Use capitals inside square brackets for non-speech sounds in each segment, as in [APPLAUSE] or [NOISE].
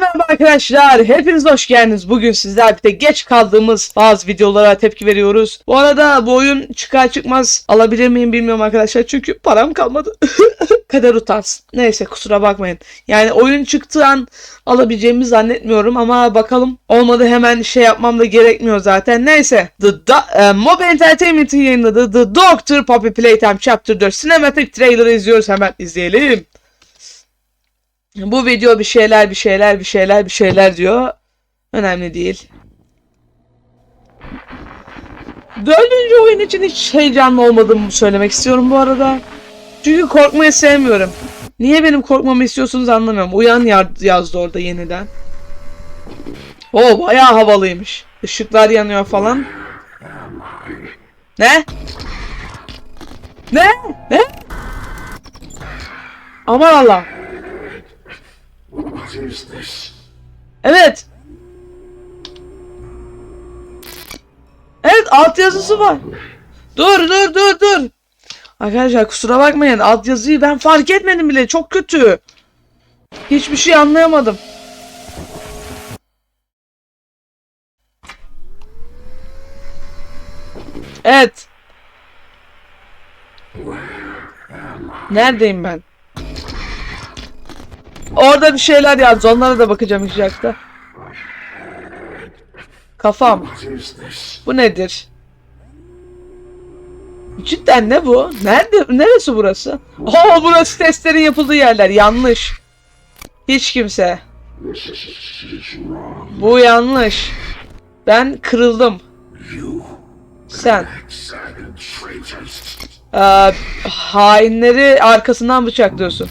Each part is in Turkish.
merhaba arkadaşlar. Hepiniz hoş geldiniz. Bugün sizlerle birlikte geç kaldığımız bazı videolara tepki veriyoruz. Bu arada bu oyun çıkar çıkmaz alabilir miyim bilmiyorum arkadaşlar. Çünkü param kalmadı. [LAUGHS] Kader utansın. Neyse kusura bakmayın. Yani oyun çıktığı an alabileceğimi zannetmiyorum ama bakalım. Olmadı hemen şey yapmam da gerekmiyor zaten. Neyse. The Do- e, Mob Entertainment'in yayınladığı The Doctor Poppy Playtime Chapter 4 Cinematic Trailer'ı izliyoruz. Hemen izleyelim. Bu video bir şeyler bir şeyler bir şeyler bir şeyler diyor. Önemli değil. Dördüncü oyun için hiç heyecanlı olmadığımı söylemek istiyorum bu arada. Çünkü korkmayı sevmiyorum. Niye benim korkmamı istiyorsunuz anlamıyorum. Uyan yaz- yazdı orada yeniden. O bayağı havalıymış. Işıklar yanıyor falan. Ne? Ne? Ne? Aman Allah. What is this? Evet. Evet altyazısı var. Dur dur dur dur. Arkadaşlar kusura bakmayın altyazıyı ben fark etmedim bile çok kötü. Hiçbir şey anlayamadım. Evet. Neredeyim ben? Orada bir şeyler yazdı. Onlara da bakacağım ilk. Kafam. Bu nedir? Cidden ne bu? Nerede? Neresi burası? Oo burası testlerin yapıldığı yerler. Yanlış. Hiç kimse. Bu yanlış. Ben kırıldım. Sen. Ee, hainleri arkasından bıçaklıyorsun.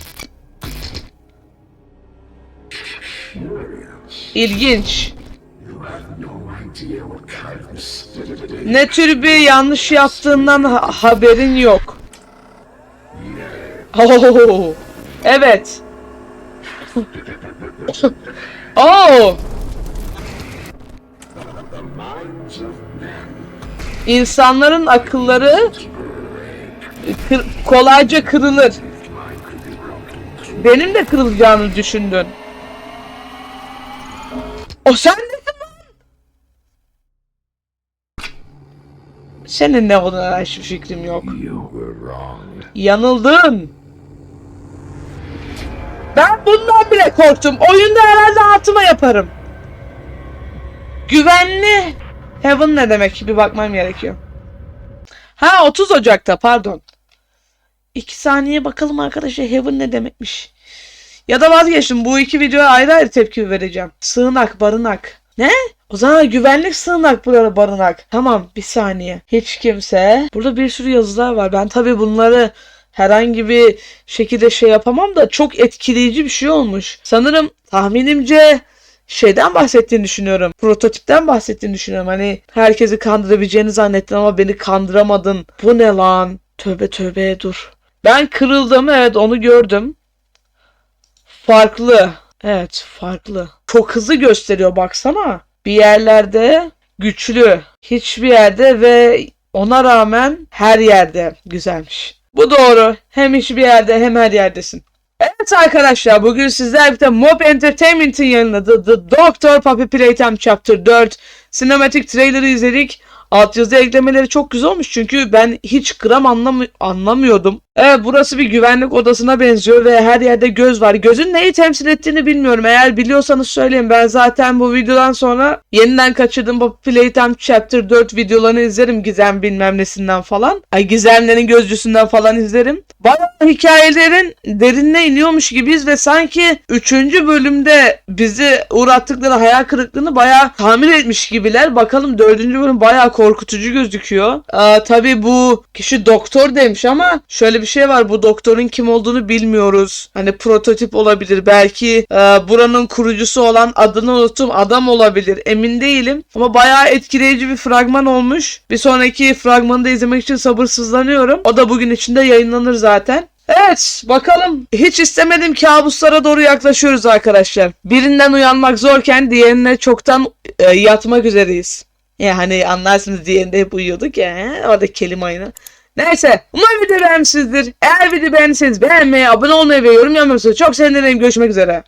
Stupidity. Ne tür bir yanlış yaptığından ha- haberin yok. [LAUGHS] Oo, evet. Men insanların akılları kır- kolayca kırılır. Benim de kırılacağını düşündün. O sen misin lan? Senin ne olduğuna hiçbir fikrim yok. You were wrong. Yanıldın. Ben bundan bile korktum. Oyunda herhalde altıma yaparım. Güvenli. Heaven ne demek? Bir bakmam gerekiyor. Ha 30 Ocak'ta pardon. 2 saniye bakalım arkadaşlar Heaven ne demekmiş. Ya da vazgeçtim. Bu iki videoya ayrı ayrı tepki vereceğim. Sığınak, barınak. Ne? O zaman güvenlik sığınak burada barınak. Tamam bir saniye. Hiç kimse. Burada bir sürü yazılar var. Ben tabii bunları herhangi bir şekilde şey yapamam da çok etkileyici bir şey olmuş. Sanırım tahminimce şeyden bahsettiğini düşünüyorum. Prototipten bahsettiğini düşünüyorum. Hani herkesi kandırabileceğini zannettin ama beni kandıramadın. Bu ne lan? Tövbe tövbe dur. Ben kırıldım evet onu gördüm. Farklı. Evet farklı. Çok hızlı gösteriyor baksana. Bir yerlerde güçlü. Hiçbir yerde ve ona rağmen her yerde güzelmiş. Bu doğru. Hem hiçbir yerde hem her yerdesin. Evet arkadaşlar bugün sizlerle birlikte Mob Entertainment'in yayınladığı The Doctor Puppy Playtime Chapter 4 Cinematic Trailer'ı izledik. Altyazı eklemeleri çok güzel olmuş çünkü ben hiç gram anlam anlamıyordum. Evet burası bir güvenlik odasına benziyor ve her yerde göz var. Gözün neyi temsil ettiğini bilmiyorum. Eğer biliyorsanız söyleyin. Ben zaten bu videodan sonra yeniden kaçırdığım bu Playtime Chapter 4 videolarını izlerim. Gizem bilmem nesinden falan. Ay gizemlerin gözcüsünden falan izlerim. Bayağı hikayelerin derinine iniyormuş gibiyiz ve sanki 3. bölümde bizi uğrattıkları hayal kırıklığını bayağı tamir etmiş gibiler. Bakalım 4. bölüm bayağı korkutucu gözüküyor. Aa, tabii bu kişi doktor demiş ama şöyle bir şey var. Bu doktorun kim olduğunu bilmiyoruz. Hani prototip olabilir. Belki e, buranın kurucusu olan adını unuttum adam olabilir. Emin değilim. Ama bayağı etkileyici bir fragman olmuş. Bir sonraki fragmanı da izlemek için sabırsızlanıyorum. O da bugün içinde yayınlanır zaten. Evet bakalım hiç istemediğim kabuslara doğru yaklaşıyoruz arkadaşlar. Birinden uyanmak zorken diğerine çoktan e, yatmak üzereyiz. Ya hani anlarsınız diğerinde hep uyuyorduk ya. he? Orada kelime aynı. Neyse umarım video beğenmişsinizdir. Eğer video beğendiyseniz beğenmeyi, abone olmayı ve yorum yapmayı çok sevinirim. Görüşmek üzere.